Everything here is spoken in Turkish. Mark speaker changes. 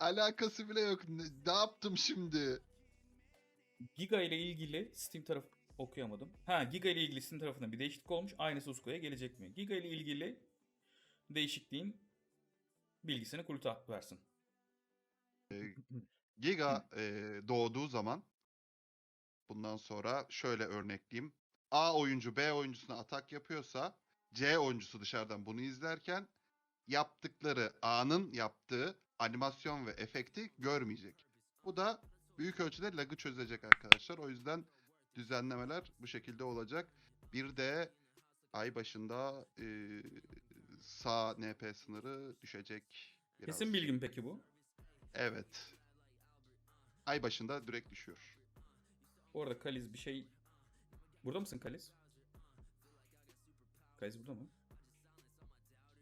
Speaker 1: Alakası bile yok. Ne, ne yaptım şimdi?
Speaker 2: Giga ile ilgili Steam tarafı okuyamadım. Ha Giga ile ilgili Steam tarafında bir değişiklik olmuş. Aynı Susku'ya gelecek mi? Giga ile ilgili değişikliğin bilgisini Kulut'a versin.
Speaker 1: Giga e, doğduğu zaman bundan sonra şöyle örnekleyeyim. A oyuncu B oyuncusuna atak yapıyorsa C oyuncusu dışarıdan bunu izlerken yaptıkları A'nın yaptığı animasyon ve efekti görmeyecek. Bu da büyük ölçüde lag'ı çözecek arkadaşlar. O yüzden düzenlemeler bu şekilde olacak. Bir de ay başında e, sağ NP sınırı düşecek. Biraz.
Speaker 2: Kesin bilgim peki bu.
Speaker 1: Evet. Ay başında direkt düşüyor.
Speaker 2: Bu arada Kaliz bir şey... Burada mısın Kaliz? Kaliz burada mı?